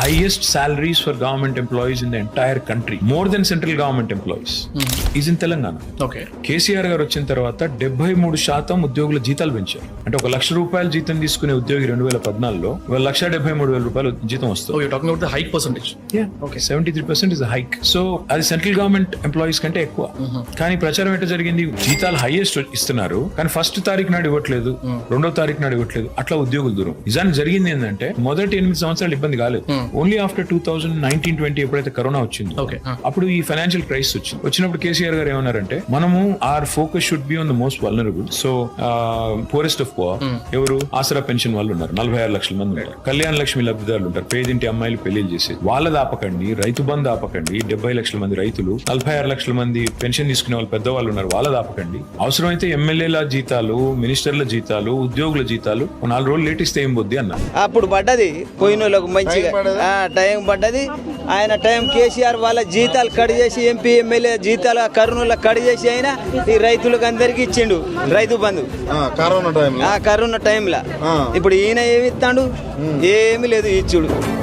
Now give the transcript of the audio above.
highest salaries for government employees in the entire country, more than central government employees, is in Telangana. Okay KCR గారు వచ్చిన తర్వాత డెబ్బై మూడు శాతం ఉద్యోగుల జీతాలు పెంచారు. అంటే ఒక లక్ష రూపాయల జీతం తీసుకునే ఉద్యోగి రెండు వేల పద్నాలుగులో ఒక లక్ష డెబ్బై మూడు వేల రూపాయలు జీతం వస్తుంది. Hike percentage okay seventy three percent is hike so అది సెంట్రల్ గవర్నమెంట్ ఎంప్లాయీస్ కంటే ఎక్కువ. కానీ ప్రచారం ఎట్లా జరిగింది? జీతాలు హైయెస్ట్ ఇస్తున్నారు. కానీ ఫస్ట్ తారీఖు నాడు ఇవ్వట్లేదు. రెండో తారీఖు నాడు ఇవ్వట్లేదు. అట్లా ఉద్యోగులు దూరం. నిజానికి జరిగింది ఏంటంటే మొదటి ఎనిమిది సంవత్సరాలు ఇబ్బంది కాలేదు. Only after two thousand nineteen twenty ఎప్పుడైతే కరోనా వచ్చిందో ఓకే అప్పుడు ఈ ఫైనాన్షియల్ క్రైసిస్ వచ్చింది. వచ్చినప్పుడు కేసీఆర్ గారు ఏమన్నారంటే మనము our focus should be on the most vulnerable so poorest of poor ఎవరు? ఆసరా పెన్షన్ వాళ్ళు ఉన్నారు. నలభై ఆరు లక్షల మంది ఉన్నారు. కళ్యాణ లక్ష్మి లబ్ధిదారులు ఉంటారు. పేదింటి అమ్మాయిలు పెళ్ళిళ్ళు చేసేది. వాళ్ళది ఆపకండి రైతు బంధు ఆపకండి డెబ్బై లక్షల మంది రైతులు నలభై ఆరు లక్షల మంది పెన్షన్ తీసుకునే వాళ్ళు పెద్దవాళ్ళు ఉన్నారు. వాళ్ళది ఆపకండి అవసరమైతే ఎమ్మెల్యేల జీతాలు మినిస్టర్ల జీతాలు ఉద్యోగుల జీతాలు నాలుగు రోజులు లేట్ ఇస్తే ఏం బొద్ది అన్నారు అప్పుడు పడ్డది పోయిన మంచిగా. టైం పడ్డది. ఆయన టైం కేసీఆర్ వాళ్ళ జీతాలు కట్ చేసి ఎంపీ ఎమ్మెల్యే జీతాలు కరుణుల కట్ చేసి అయినా ఈ రైతులకు అందరికి ఇచ్చిండు. రైతు బంధు. ఆ, కరోనా టైంలో. ఆ కరోనా టైంలో. ఆ. ఇప్పుడు ఈయన ఏమి ఇస్తాడు? ఏమి లేదు ఇచ్చుడు.